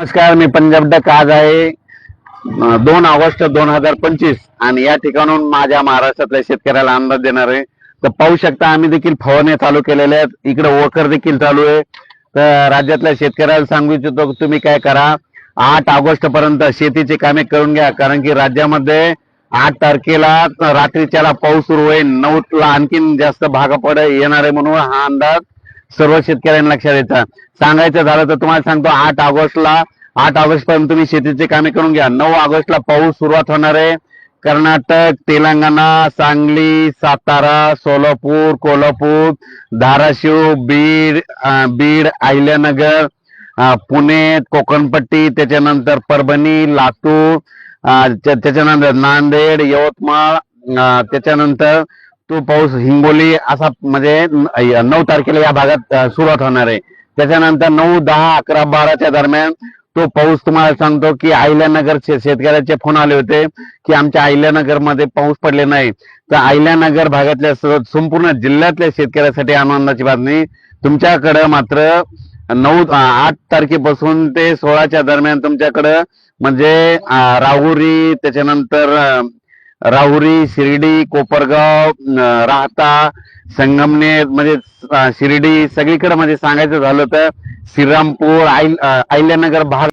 नमस्कार मी पंजाब डक आज आहे दोन ऑगस्ट दोन हजार पंचवीस. आणि या ठिकाणून माझ्या महाराष्ट्रातल्या शेतकऱ्याला अंदाज देणार आहे. तर पाहू शकता आम्ही देखील फवारण्या चालू केलेल्या आहेत. इकडे वोकर देखील चालू आहे. तर राज्यातल्या शेतकऱ्याला सांगू इच्छितो की तुम्ही काय करा आठ ऑगस्ट पर्यंत शेतीची कामे करून घ्या. कारण की राज्यामध्ये आठ तारखेला रात्रीच्याला पाऊस सुरू होईल. नऊला आणखीन जास्त भाग पड येणार आहे म्हणून हा अंदाज सर्व शेतकऱ्यांना लक्षात येतं. सांगायचं झालं तर तुम्हाला सांगतो आठ ऑगस्टला आठ ऑगस्ट पर्यंत तुम्ही शेतीचे कामे करून घ्या. नऊ ऑगस्टला पाऊस सुरुवात होणार आहे. कर्नाटक तेलंगणा सांगली सातारा सोलापूर कोल्हापूर धाराशिव बीड बीड अहिल्यानगर पुणे कोकणपट्टी त्याच्यानंतर परभणी लातूर त्याच्यानंतर नांदेड यवतमाळ त्याच्यानंतर तो पाऊस हिंगोली असा म्हणजे नऊ तारखेला या भागात सुरुवात होणार आहे. त्याच्यानंतर नऊ दहा अकरा बाराच्या दरम्यान तो पाऊस तुम्हाला सांगतो की अहिल्यानगर शेतकऱ्याचे फोन आले होते की आमच्या आहिल्यानगरमध्ये पाऊस पडले नाही. तर अहिल्यानगर भागातल्या संपूर्ण जिल्ह्यातल्या शेतकऱ्यासाठी आनंदाची बातमी. तुमच्याकडं मात्र नऊ आठ तारखेपासून ते सोळाच्या दरम्यान तुमच्याकडं म्हणजे राहुरी त्याच्यानंतर राहुरी शिर्डी कोपरगाव राहता संगमनेर म्हणजे शिर्डी सगळीकडे म्हणजे सांगायचं झालं तर श्रीरामपूर आईल- आयल्यानगर अहिल्यानगर भाग